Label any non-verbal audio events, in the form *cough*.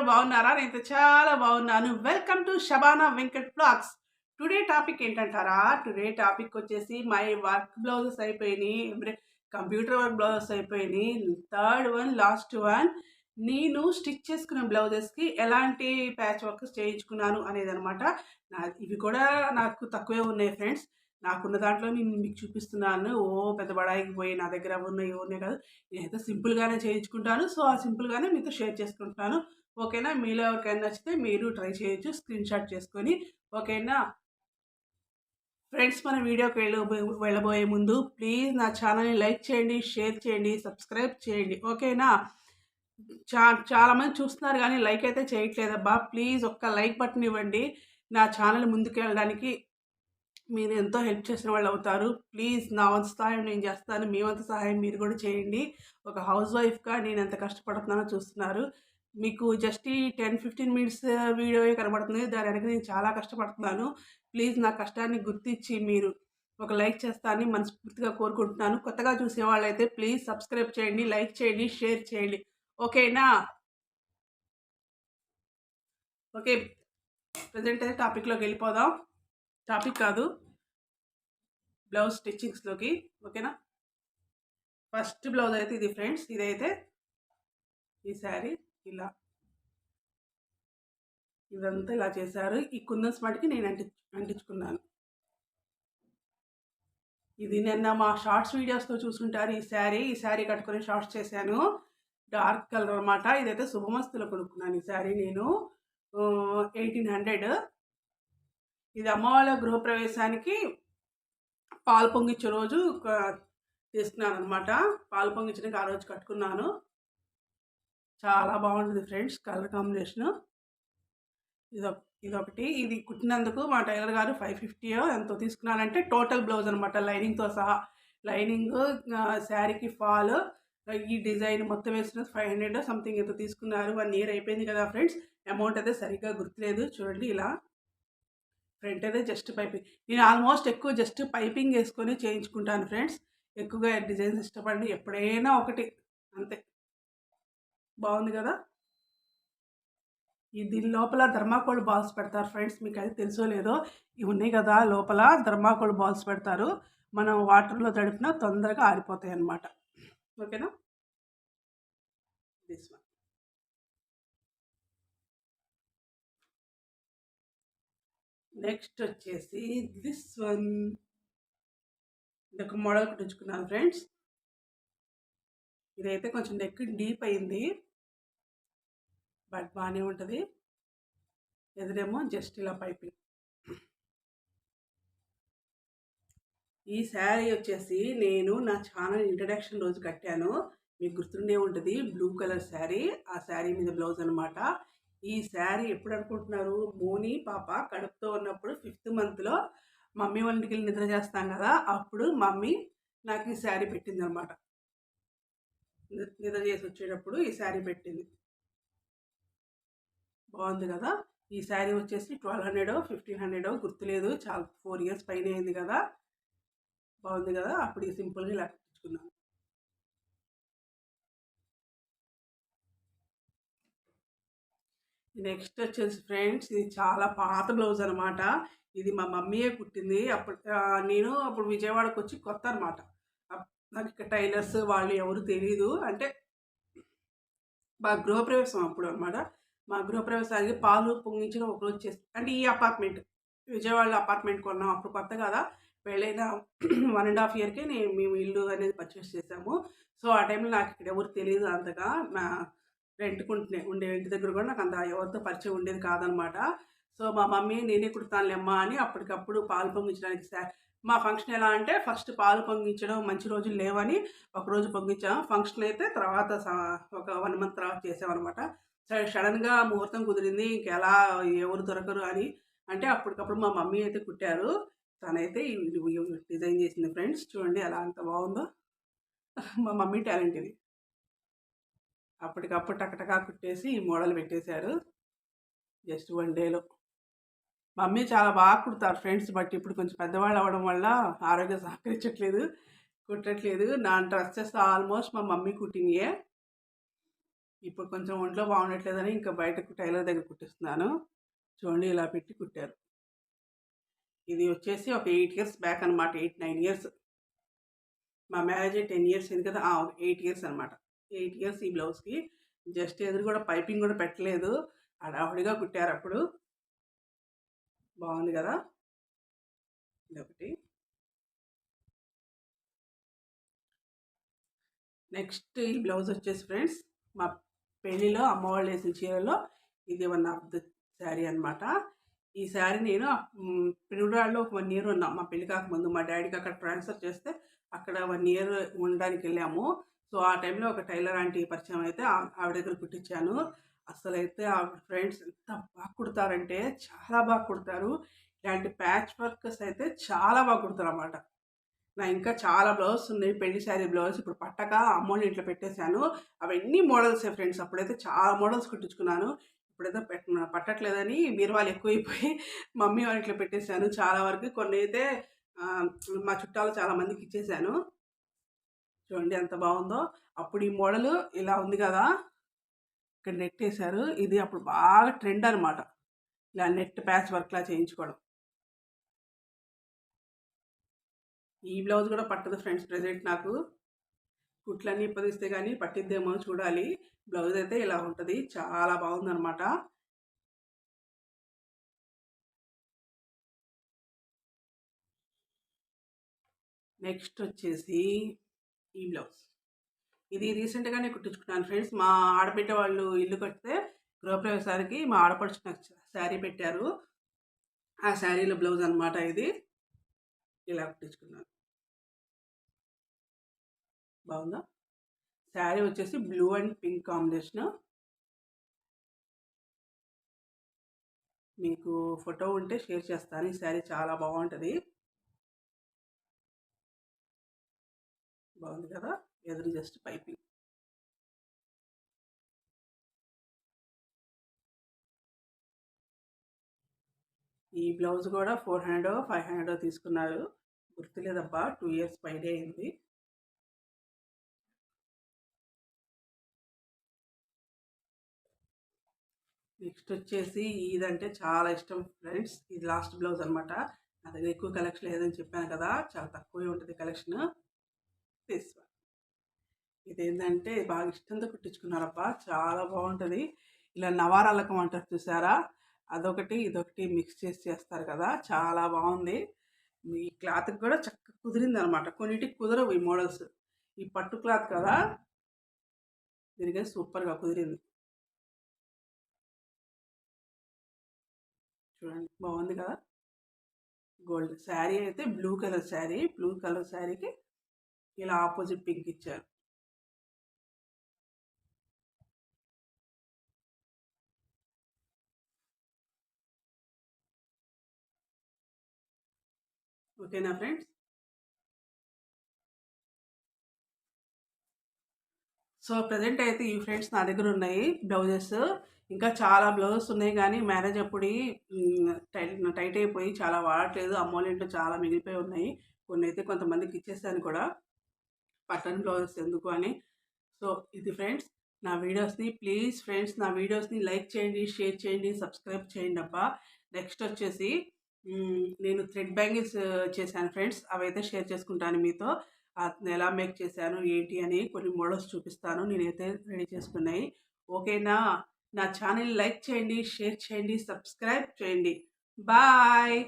అందరూ బాగున్నారా? నేను చాలా బాగున్నాను. Welcome to Shabana Venkat blogs today topic ఏంటంటారా? Today topic వచ్చేసి మై వర్క్ బ్లౌజెస్ అయిపోయినాయి. కంప్యూటర్ వర్క్ బ్లౌజెస్ అయిపోయినాయి. థర్డ్ వన్ లాస్ట్ వన్ నేను స్టిచ్ చేసుకున్న బ్లౌజెస్కి ఎలాంటి ప్యాచ్ వర్క్ చేయించుకున్నాను అనేది అనమాట నా ఇవి కూడా నాకు తక్కువే ఉన్నాయి ఫ్రెండ్స్ నాకున్న దాంట్లో నేను మీకు చూపిస్తున్నాను. ఓ పెద్ద బడాయికి పోయి నా దగ్గర ఉన్నాయి ఉన్నాయి కాదు. నేనైతే సింపుల్గానే చేయించుకుంటాను. సో ఆ సింపుల్గానే మీతో షేర్ చేసుకుంటాను ఓకేనా? మీలో ఎవరికైనా నచ్చితే మీరు ట్రై చేయొచ్చు. స్క్రీన్ షాట్ చేసుకొని ఓకేనా? ఫ్రెండ్స్ మన వీడియోకి వెళ్ళ వెళ్ళబోయే ముందు ప్లీజ్ నా ఛానల్ని లైక్ చేయండి షేర్ చేయండి సబ్స్క్రైబ్ చేయండి. ఓకేనా? చా చాలామంది చూస్తున్నారు కానీ లైక్ అయితే చేయట్లేదబ్బా ప్లీజ్ ఒక్క లైక్ బటన్ ఇవ్వండి. నా ఛానల్ ముందుకు వెళ్ళడానికి మీరు ఎంతో హెల్ప్ చేసిన వాళ్ళు అవుతారు. ప్లీజ్ నా వంతు సహాయం నేను చేస్తాను. మీ వంత సహాయం మీరు కూడా చేయండి. ఒక హౌస్ వైఫ్గా నేను ఎంత కష్టపడుతున్నానో చూస్తున్నారు. మీకు జస్ట్ ఈ టెన్ ఫిఫ్టీన్ మినిట్స్ వీడియో కనబడుతుంది. దాని వెనక నేను చాలా కష్టపడుతున్నాను. ప్లీజ్ నా కష్టాన్ని గుర్తించి మీరు ఒక లైక్ చేస్తానని మనస్ఫూర్తిగా కోరుకుంటున్నాను. కొత్తగా చూసే వాళ్ళైతే ప్లీజ్ సబ్స్క్రైబ్ చేయండి లైక్ చేయండి షేర్ చేయండి. ఓకేనా? ఓకే. ప్రజెంట్ అయితే టాపిక్లోకి వెళ్ళిపోదాం. టాపిక్ కాదు. బ్లౌజ్ స్టిచ్చింగ్స్లోకి ఓకేనా? ఫస్ట్ బ్లౌజ్ అయితే ఇది ఫ్రెండ్స్ ఇదైతే ఈ శారీ ఇలా. ఇదంతా ఇలా చేశారు. ఈ కుందన్స్ మటుకి నేను అంటి అంటించుకున్నాను. ఇది నిన్న మా షార్ట్స్ వీడియోస్తో చూసుకుంటారు ఈ శారీ ఈ శారీ కట్టుకొని షార్ట్స్ చేశాను. డార్క్ కలర్ అనమాట ఇదైతే శుభమస్తులో కొనుక్కున్నాను ఈ శారీ నేను. Eighteen hundred. ఇది అమ్మవాళ్ళ గృహప్రవేశానికి పాలు పొంగించే రోజు తీసుకున్నాను అనమాట పాలు పొంగించడానికి ఆ రోజు కట్టుకున్నాను. చాలా బాగుంటుంది ఫ్రెండ్స్ కలర్ కాంబినేషను. ఇదొక ఇదొకటి. ఇది కుట్టినందుకు మా టైలర్ గారు ఫైవ్ ఫిఫ్టీయో ఎంతో తీసుకున్నానంటే టోటల్ బ్లౌజ్ అనమాట లైనింగ్తో సహా. లైనింగ్ శారీకి ఫాల్ ఈ డిజైన్ మొత్తం వేసిన ఫైవ్ హండ్రెడ్ సంథింగ్ ఎంత తీసుకున్నారు. వన్ ఇయర్ అయిపోయింది కదా ఫ్రెండ్స్. అమౌంట్ అయితే సరిగ్గా గుర్తులేదు. చూడండి ఇలా. ఫ్రంట్ అయితే జస్ట్ పైపింగ్. నేను ఆల్మోస్ట్ ఎక్కువ జస్ట్ పైపింగ్ వేసుకొని చేయించుకుంటాను ఫ్రెండ్స్. ఎక్కువగా డిజైన్స్ ఇష్టపడి ఎప్పుడైనా ఒకటి. అంతే. బాగుంది కదా? ఈ దీని లోపల ధర్మాకోల్ బాల్స్ పెడతారు ఫ్రెండ్స్ మీకు అది తెలుసో లేదో? ఇవి ఉన్నాయి కదా లోపల ధర్మాకోల్ బాల్స్ పెడతారు. మనం వాటర్లో తడిపినా తొందరగా ఆరిపోతాయి అన్నమాట. ఓకేనా? దిస్ వన్ నెక్స్ట్ వచ్చేసి దిస్ వన్ ఇదొక మోడల్ కుట్టించుకున్నాను ఫ్రెండ్స్. ఇదైతే కొంచెం నెక్ డీప్ అయింది. బట్ బాగానే ఉంటుంది. ఎదురేమో జస్ట్ ఇలా పైపింగ్. ఈ శారీ వచ్చేసి నేను నా ఛానల్ ఇంట్రడక్షన్ రోజు కట్టాను. మీకు గుర్తుండే ఉంటుంది బ్లూ కలర్ శారీ. ఆ శారీ మీద బ్లౌజ్ అనమాట ఈ శారీ ఎప్పుడు అనుకుంటున్నారు? మోని పాప కడుపుతో ఉన్నప్పుడు ఫిఫ్త్ మంత్లో మమ్మీ వాళ్ళకి వెళ్ళి నిద్ర చేస్తాం కదా అప్పుడు మమ్మీ నాకు ఈ శారీ పెట్టింది అనమాట నిద్ర చేసి వచ్చేటప్పుడు ఈ శారీ పెట్టింది. బాగుంది కదా. ఈ శారీ వచ్చేసి ట్వెల్వ్ హండ్రెడ్ ఫిఫ్టీన్ హండ్రెడ్ గుర్తులేదు. చాలా ఫోర్ ఇయర్స్ పైన అయింది కదా. బాగుంది కదా. అప్పుడు సింపుల్గా ఇలా తెచ్చుకున్నాను నెక్స్ట్ వచ్చేసి ఫ్రెండ్స్ ఇది చాలా పాత బ్లౌజ్ అనమాట ఇది మా మమ్మీయే కుట్టింది. అప్పుడు నేను అప్పుడు విజయవాడకు వచ్చి కొత్త అనమాట నాకు ఇక్కడ టైలర్స్ వాళ్ళు ఎవరు తెలియదు అంటే మా గృహప్రవేశం అప్పుడు అనమాట మా గృహప్రవేశానికి పాలు పొంగించిన ఒకరోజు చేస్తాం అంటే ఈ అపార్ట్మెంట్ విజయవాడలో అపార్ట్మెంట్ కొన్నాం. అప్పుడు కొత్త కదా. పెళ్ళైన *clears throat* వన్ అండ్ హాఫ్ ఇయర్కే నేను మేము ఇల్లు అనేది పర్చేస్ చేసాము. సో ఆ టైంలో నాకు ఇక్కడ ఎవరు తెలియదు అంతగా. మా రెంట్కుంటున్నాయి ఉండే ఇంటి దగ్గర కూడా నాకు అంత ఎవరితో పరిచయం ఉండేది కాదనమాట. సో మా మమ్మీ నేనే కుడతానులేమ్మా అని అప్పటికప్పుడు పాలు పొంగించడానికి మా ఫంక్షన్ ఎలా అంటే ఫస్ట్ పాలు పొంగించడం మంచి రోజులు లేవని ఒకరోజు పొంగించాం. ఫంక్షన్ అయితే తర్వాత ఒక వన్ మంత్ తర్వాత చేసామన్నమాట. సరే సడన్గా ముహూర్తం కుదిరింది ఇంకెలా ఎవరు దొరకరు అని. అంటే అప్పటికప్పుడు మా మమ్మీ అయితే కుట్టారు తనైతే డిజైన్ చేసింది ఫ్రెండ్స్. చూడండి ఎలా అంత బాగుందో. మా మమ్మీ టాలెంట్ ఇది. అప్పటికప్పుడు టకటకా కుట్టేసి ఈ మోడల్ పెట్టేశారు. జస్ట్ వన్ డేలో. మమ్మీ చాలా బాగా కుడతారు ఫ్రెండ్స్ బట్టి. ఇప్పుడు కొంచెం పెద్దవాళ్ళు అవ్వడం వల్ల ఆరోగ్యం సహకరించట్లేదు కుట్టట్లేదు. నా డ్రెస్సెస్ ఆల్మోస్ట్ మా మమ్మీ కుట్టినయే ఇప్పుడు కొంచెం ఒంట్లో బాగుండట్లేదని ఇంకా బయటకు టైలర్ దగ్గర కుట్టిస్తున్నాను. చూడండి ఇలా పెట్టి కుట్టారు. ఇది వచ్చేసి ఒక ఎయిట్ ఇయర్స్ బ్యాక్ అనమాట ఎయిట్ నైన్ ఇయర్స్. మా మ్యారేజ్ టెన్ ఇయర్స్ అయింది కదా ఎయిట్ ఇయర్స్ అనమాట ఎయిట్ ఇయర్స్ ఈ బ్లౌజ్కి. జస్ట్ ఎదురు కూడా పైపింగ్ కూడా పెట్టలేదు. అడావుడిగా కుట్టారు అప్పుడు. బాగుంది కదా? ఇదొకటి. నెక్స్ట్ ఈ బ్లౌజ్ వచ్చేసి ఫ్రెండ్స్ మా పెళ్ళిలో అమ్మవాళ్ళు వేసిన చీరలో ఇది వన్ ఆఫ్ ద శారీ అనమాట ఈ శారీ నేను పిడుగురాళ్ళలో ఒక వన్ ఇయర్ ఉన్నాం. మా పెళ్ళి కాకముందు మా డాడీకి అక్కడ ట్రాన్స్ఫర్ చేస్తే అక్కడ వన్ ఇయర్ ఉండడానికి వెళ్ళాము సో ఆ టైంలో ఒక టైలర్ ఆంటీ పరిచయం అయితే ఆవిడ దగ్గర కుట్టించాను. అసలైతే అయితే ఆ ఫ్రెండ్స్ ఎంత బాగా కుడతారంటే చాలా బాగా కుడతారు. ఇలాంటి ప్యాచ్ వర్క్స్ అయితే చాలా బాగా కుడతారు అన్నమాట నా ఇంకా చాలా బ్లౌజ్ ఉన్నాయి. పెళ్ళి శారీ బ్లౌజ్ ఇప్పుడు పట్టక అమ్మోని ఇంట్లో పెట్టేశాను. అవన్నీ మోడల్స్ ఫ్రెండ్స్. అప్పుడైతే చాలా మోడల్స్ కుట్టించుకున్నాను. ఇప్పుడైతే పెట్ట పట్టట్లేదని మీరు వాళ్ళు ఎక్కువైపోయి *laughs* మమ్మీ వాళ్ళ ఇంట్లో పెట్టేశాను. చాలా వరకు కొన్ని అయితే మా చుట్టాలు చాలా మందికి ఇచ్చేసాను చూడండి ఎంత బాగుందో. అప్పుడు ఈ మోడల్ ఇలా ఉంది కదా. ఇక్కడ నెట్ వేశారు ఇది అప్పుడు బాగా ట్రెండ్ అనమాట ఇలా నెట్ ప్యాచ్ వర్క్లా చేయించుకోవడం. ఈ బ్లౌజ్ కూడా పట్టదు ఫ్రెండ్స్ ప్రజెంట్ నాకు. కుట్లన్నీ ఇప్పదిస్తే కానీ పట్టిద్దేమో చూడాలి. బ్లౌజ్ అయితే ఇలా ఉంటుంది. చాలా బాగుందనమాట నెక్స్ట్ వచ్చేసి ఈ బ్లౌజ్. ఇది రీసెంట్గానే కుట్టించుకున్నాను. ఫ్రెండ్స్ మా ఆడబిడ్డ వాళ్ళు ఇల్లు కడితే గృహప్రవేశానికి మా ఆడపడుచు నాకు శారీ పెట్టారు. ఆ శారీలో బ్లౌజ్ అనమాట ఇది. ఇలా కుట్టించుకున్నాను. బాగుందా? శారీ వచ్చేసి బ్లూ అండ్ పింక్ కాంబినేషన్ మీకు ఫోటో ఉంటే షేర్ చేస్తాను. ఈ శారీ చాలా బాగుంటుంది. బాగుంది కదా? Together జస్ట్ పైపింగ్ ఈ బ్లౌజ్ కూడా ఫోర్ హండ్రెడ్ ఫైవ్ హండ్రెడ్ తీసుకున్నారు. గుర్తులేదబ్బా టూ ఇయర్స్ పైడే అయింది. నెక్స్ట్ వచ్చేసి ఇదంటే చాలా ఇష్టం ఫ్రెండ్స్. ఇది లాస్ట్ బ్లౌజ్ అనమాట నా దగ్గర ఎక్కువ కలెక్షన్ లేదని చెప్పాను కదా చాలా తక్కువే ఉంటుంది కలెక్షన్. తీసుకో ఇదేంటంటే బాగా ఇష్టంతో కుట్టించుకున్నారప్ప చాలా బాగుంటుంది. ఇలా నవారాలకం అంటారు చూసారా? అదొకటి ఇదొకటి మిక్స్ చేసి చేస్తారు కదా. చాలా బాగుంది. ఈ క్లాత్కి కూడా చక్కగా కుదిరింది అనమాట కొన్నిటికి కుదరవు ఈ మోడల్స్. ఈ పట్టు క్లాత్ కదా. దీనికి సూపర్గా కుదిరింది. చూడండి బాగుంది కదా. గోల్డ్ శారీ అయితే blue colour sari. Blue colour శారీకి ఇలా ఆపోజిట్ పింక్ ఇచ్చారు. ఓకేనా ఫ్రెండ్స్? సో ప్రజెంట్ అయితే ఈ ఫ్రెండ్స్ నా దగ్గర ఉన్నాయి బ్లౌజెస్. ఇంకా చాలా బ్లౌజెస్ ఉన్నాయి కానీ మ్యారేజ్ అప్పుడు టైట్ టైట్ అయిపోయి చాలా వాడట్లేదు. అమ్మోలింట్లో ఇంట్లో చాలా మిగిలిపోయి ఉన్నాయి. కొన్ని అయితే కొంతమందికి ఇచ్చేసాను కూడా. పట్టన్ బ్లౌజెస్ ఎందుకు అని. సో ఇది ఫ్రెండ్స్ నా వీడియోస్ని ప్లీజ్ ఫ్రెండ్స్ నా వీడియోస్ని లైక్ చేయండి షేర్ చేయండి సబ్స్క్రైబ్ చేయండి అబ్బా నెక్స్ట్ వచ్చేసి నేను థ్రెడ్ బ్యాంగిల్స్ చేశాను ఫ్రెండ్స్. అవైతే షేర్ చేసుకుంటాను మీతో. ఎలా మేక్ చేశాను ఏంటి అని కొన్ని మోడల్స్ చూపిస్తాను. నేనైతే రెడీ చేసుకున్నాయి. ఓకేనా? నా ఛానల్ లైక్ చేయండి షేర్ చేయండి సబ్స్క్రైబ్ చేయండి. బాయ్!